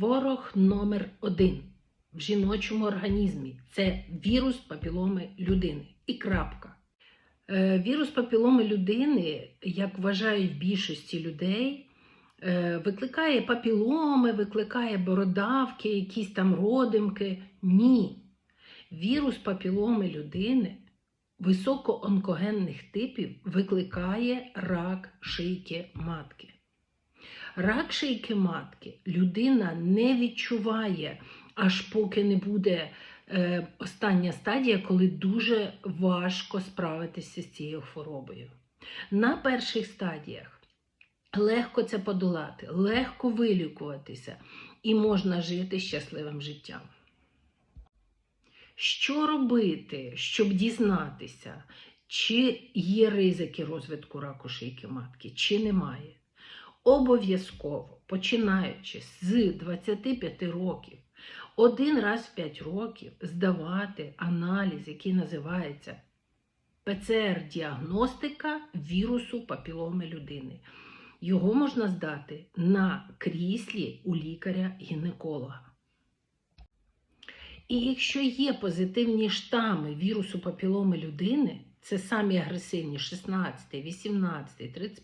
Ворог номер один в жіночому організмі це вірус папіломи людини. І крапка. Е, Вірус папіломи людини, як вважають більшості людей, е, викликає папіломи, викликає бородавки, якісь там родимки. Ні. Вірус папіломи людини високоонкогенних типів викликає рак шийки матки. Рак шийки матки людина не відчуває, аж поки не буде е, остання стадія, коли дуже важко справитися з цією хворобою. На перших стадіях легко це подолати, легко вилікуватися і можна жити щасливим життям. Що робити, щоб дізнатися, чи є ризики розвитку раку шийки матки, чи немає? Обов'язково, починаючи з 25 років, один раз в 5 років здавати аналіз, який називається ПЦР-діагностика вірусу папіломи людини. Його можна здати на кріслі у лікаря-гінеколога. І якщо є позитивні штами вірусу папіломи людини, це самі агресивні 16, 18, 35,